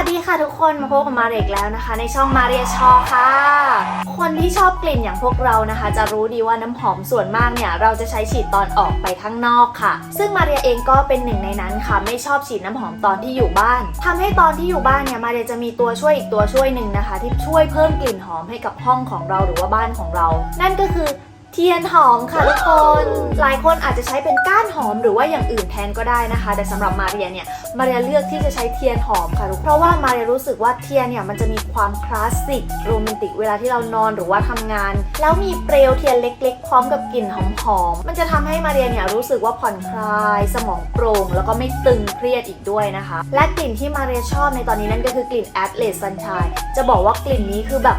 วัสดีค่ะทุกคนมาพบกับมาเรกแล้วนะคะ ในช่องมาเรียชอค่ะ คนที่ชอบกลิ่นอย่างพวกเรานะคะ จะรู้ดีว่าน้ำหอมส่วนมากเนี่ยเราจะใช้ฉีดตอนออกไปข้างนอกค่ะ ซึ่งมาเรียเองก็เป็นหนึ่งในนั้นค่ะ ไม่ชอบฉีดน้ำหอมตอนที่อยู่บ้านทำให้ตอนที่อยู่บ้านเนี่ยมาเรียจะมีตัวช่วยอีกตัวช่วยหนึ่งนะคะ ที่ช่วยเพิ่มกลิ่นหอมให้กับห้องของเราหรือว่าบ้านของเรา นั่นก็คือ ทียนหอมค่ะทุกคน หลายคนอาจจะใช้เป็นก้านหอมหรือว่าอย่างอื่นแทนก็ได้นะคะ แต่สำหรับมาเรียเนี่ย มาเรียเลือกที่จะใช้เทียนหอมค่ะทุกเพราะว่ามาเรียรู้สึกว่าเทียนเนี่ยมันจะมีความคลาสสิกโรแมนติกเวลาที่เรานอนหรือว่าทำงาน แล้วมีเปลวเทียนเล็ก ๆ พร้อมกับกลิ่นหอมๆ มันจะทำให้มาเรียเนี่ยรู้สึกว่าผ่อนคลาย สมองโปร่งแล้วก็ไม่ตึงเครียดอีกด้วยนะคะ และกลิ่นที่มาเรียชอบในตอนนี้นั่นก็คือกลิ่น Atlas Sunshine จะบอกว่ากลิ่นนี้คือแบบ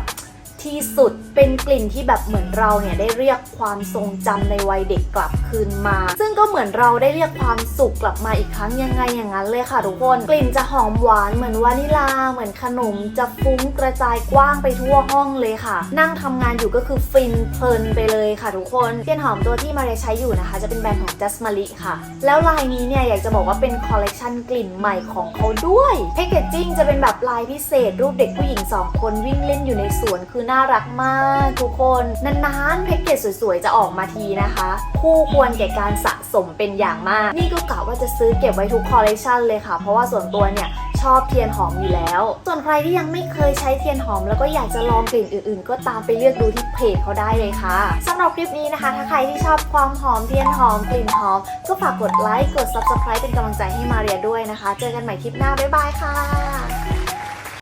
ที่สุดเป็นกลิ่นที่แบบเหมือนเราเนี่ยได้เรียกความทรงจำในวัยเด็กกลับคืนมา ซึ่งก็เหมือนเราได้เรียกความสุขกลับมาอีกครั้งยังไงอย่างนั้นเลยค่ะทุกคน กลิ่นจะหอมหวานเหมือนวานิลา เหมือนขนมจะฟุ้งกระจายกว้างไปทั่วห้องเลยค่ะ นั่งทำงานอยู่ก็คือฟินเพลินไปเลยค่ะทุกคนเทียนหอมตัวที่มาเรยใช้อยู่นะคะ จะเป็นแบรนด์ของ Just m a l i ค่ะ แล้วลายนี้เนี่ยอยากจะบอกว่าเป็นคอลเลกชันกลิ่นใหม่ของเขาด้วยแพคเกจจิ้งจะเป็นแบบลายพิเศษรูปเด็กผู้หญิงสองคนวิ่งเล่นอยู่ในสวนคือน่ารักมากทุกคน นานๆแพ็กเกจสวยๆ จะออกมาทีนะคะ คู่ควรแก่การสะสมเป็นอย่างมาก นี่ก็กะว่าจะซื้อเก็บไว้ทุกคอลเลกชันเลยค่ะ เพราะว่าส่วนตัวเนี่ยชอบเทียนหอมอยู่แล้ว ส่วนใครที่ยังไม่เคยใช้เทียนหอม แล้วก็อยากจะลองกลิ่นอื่นๆ ก็ตามไปเลือกดูที่เพจเขาได้เลยค่ะสำหรับคลิปนี้นะคะ ถ้าใครที่ชอบความหอมเทียนหอมกลิ่นหอม ก็ฝากกดไลค์กด subscribe เป็นกำลังใจให้มาเรียด้วยนะคะ เจอกันใหม่คลิปหน้า บ๊ายบายค่ะ